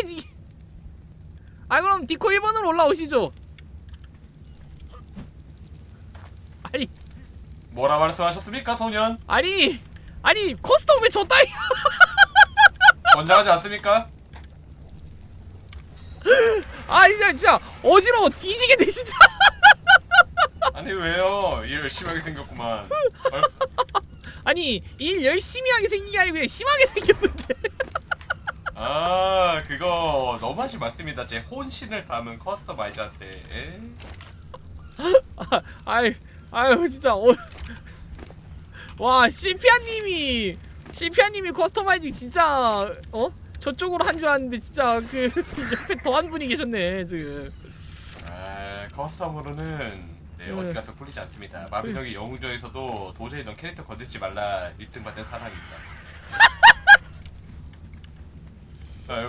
커스터마이징 아 그럼 디코 1번으로 올라오시죠 아니 뭐라 말씀하셨습니까, 소년? 아니 아니 커스텀 왜저 따위 권장하지 않습니까? 아 진짜 진짜 어지러워 뒤지겠네 진짜 아니 왜요? 일 열심히 하게 생겼구만. 얼- 아니 일 열심히 하게 생긴 게 아니고 그냥 심하게 생겼는데 아 그거 너무 하지 말습니다. 제 혼신을 담은 커스터마이저한테. 에? 아, 아이 아유 진짜 어... 와 실피아님이 실피아님이 커스터마이징 진짜 어 저쪽으로 한 줄 알았는데 진짜 그 옆에 더 한 분이 계셨네 지금 아 커스텀으로는 네, 네. 어디 가서 꿀리지 않습니다. 마비노기 영웅조에서도 도저히 넌 캐릭터 건들지 말라 1등 받은 사람입니다. 자 여기